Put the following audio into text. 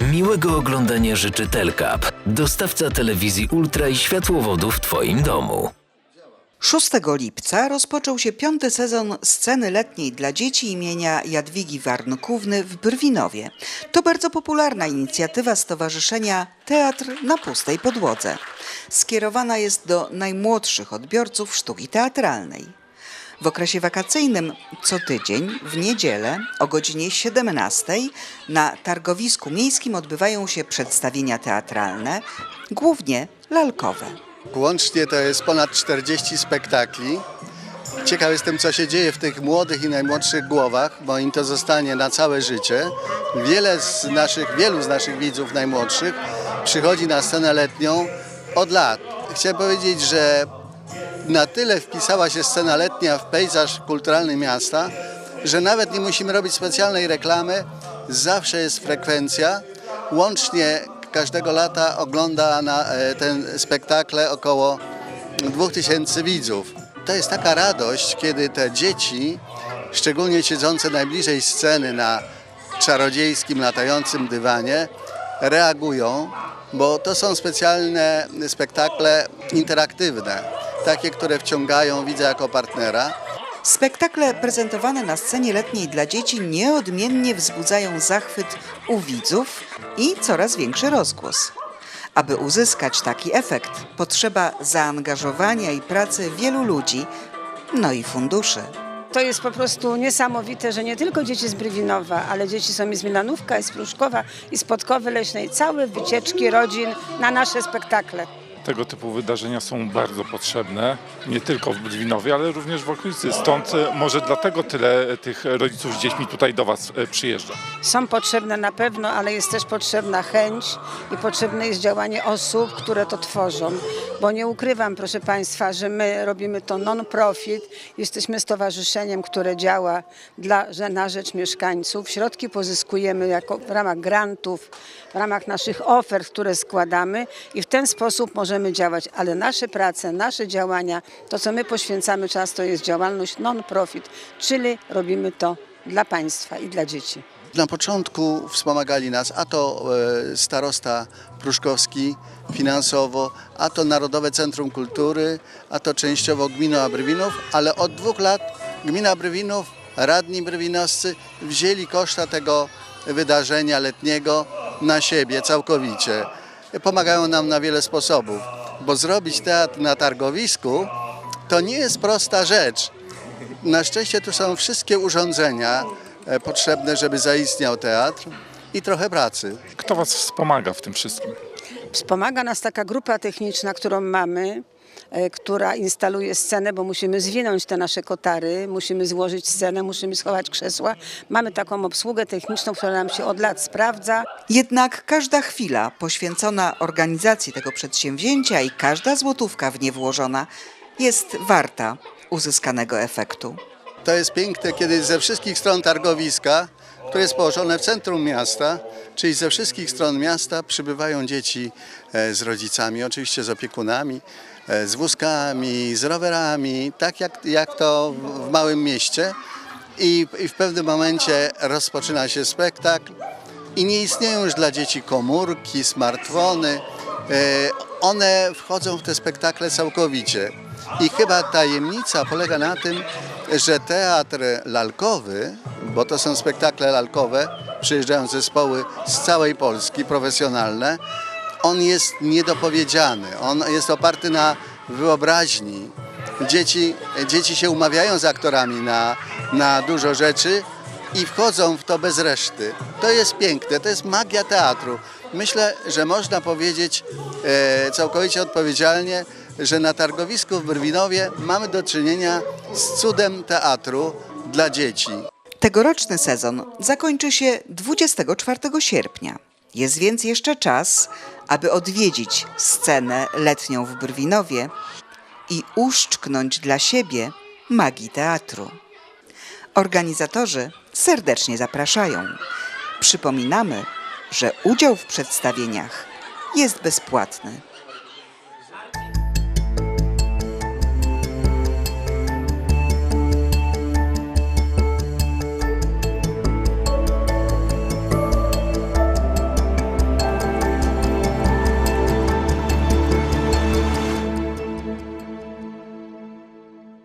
Miłego oglądania życzy Telkap, dostawca telewizji Ultra i światłowodów w Twoim domu. 6 lipca rozpoczął się piąty sezon sceny letniej dla dzieci imienia Jadwigi Warnkówny w Brwinowie. To bardzo popularna inicjatywa Stowarzyszenia Teatr na pustej podłodze. Skierowana jest do najmłodszych odbiorców sztuki teatralnej. W okresie wakacyjnym co tydzień w niedzielę o godzinie 17 na targowisku miejskim odbywają się przedstawienia teatralne, głównie lalkowe. Łącznie to jest ponad 40 spektakli. Ciekaw jestem, co się dzieje w tych młodych i najmłodszych głowach, bo im to zostanie na całe życie. Wiele z naszych, wielu z naszych widzów najmłodszych przychodzi na scenę letnią od lat. Chciałem powiedzieć, że na tyle wpisała się scena letnia w pejzaż kulturalny miasta, że nawet nie musimy robić specjalnej reklamy, zawsze jest frekwencja. Łącznie każdego lata ogląda na e, ten spektakle około 2000 widzów. To jest taka radość, kiedy te dzieci, szczególnie siedzące najbliżej sceny na czarodziejskim latającym dywanie, reagują, bo to są specjalne spektakle interaktywne, takie, które wciągają widza jako partnera. Spektakle prezentowane na scenie letniej dla dzieci nieodmiennie wzbudzają zachwyt u widzów i coraz większy rozgłos. Aby uzyskać taki efekt, potrzeba zaangażowania i pracy wielu ludzi, no i funduszy. To jest po prostu niesamowite, że nie tylko dzieci z Brywinowa, ale dzieci są i z Milanówka, i z Pruszkowa, i z Podkowy Leśnej. Całe wycieczki rodzin na nasze spektakle. Tego typu wydarzenia są bardzo potrzebne, nie tylko w Brwinowie, ale również w okolicy. Stąd e, może dlatego tyle tych rodziców z dziećmi tutaj do Was e, przyjeżdża. Są potrzebne na pewno, ale jest też potrzebna chęć i potrzebne jest działanie osób, które to tworzą. Bo nie ukrywam, proszę Państwa, że my robimy to non-profit. Jesteśmy stowarzyszeniem, które działa dla, na rzecz mieszkańców. Środki pozyskujemy jako, w ramach grantów, w ramach naszych ofert, które składamy i w ten sposób możemy działać. Ale nasze prace, nasze działania, to co my poświęcamy czas, to jest działalność non-profit, czyli robimy to dla państwa i dla dzieci. Na początku wspomagali nas a to e, starosta Pruszkowski finansowo, a to Narodowe Centrum Kultury, a to częściowo gmina Brywinów, ale od dwóch lat gmina Brywinów, radni brywinowscy wzięli koszta tego wydarzenia letniego na siebie całkowicie. Pomagają nam na wiele sposobów, bo zrobić teatr na targowisku to nie jest prosta rzecz. Na szczęście tu są wszystkie urządzenia e, potrzebne, żeby zaistniał teatr i trochę pracy. Kto Was wspomaga w tym wszystkim? Wspomaga nas taka grupa techniczna, którą mamy, e, która instaluje scenę, bo musimy zwinąć te nasze kotary, musimy złożyć scenę, musimy schować krzesła. Mamy taką obsługę techniczną, która nam się od lat sprawdza. Jednak każda chwila poświęcona organizacji tego przedsięwzięcia i każda złotówka w nie włożona jest warta uzyskanego efektu. To jest piękne, kiedy ze wszystkich stron targowiska, które jest położone w centrum miasta, czyli ze wszystkich stron miasta przybywają dzieci e, z rodzicami, oczywiście z opiekunami, e, z wózkami, z rowerami, tak jak, jak to w- małym mieście. I, I w pewnym momencie rozpoczyna się spektakl i nie istnieją już dla dzieci komórki, smartfony. E, One wchodzą w te spektakle całkowicie. I chyba tajemnica polega na tym, że teatr lalkowy, bo to są spektakle lalkowe, przyjeżdżają zespoły z całej Polski, profesjonalne, on jest niedopowiedziany, on jest oparty na wyobraźni. Dzieci, dzieci się umawiają z aktorami na, na dużo rzeczy i wchodzą w to bez reszty. To jest piękne, to jest magia teatru. Myślę, że można powiedzieć e, całkowicie odpowiedzialnie, że na targowisku w Brwinowie mamy do czynienia z cudem teatru dla dzieci. Tegoroczny sezon zakończy się 24 sierpnia. Jest więc jeszcze czas, aby odwiedzić scenę letnią w Brwinowie i uszczknąć dla siebie magii teatru. Organizatorzy serdecznie zapraszają. Przypominamy, że udział w przedstawieniach jest bezpłatny.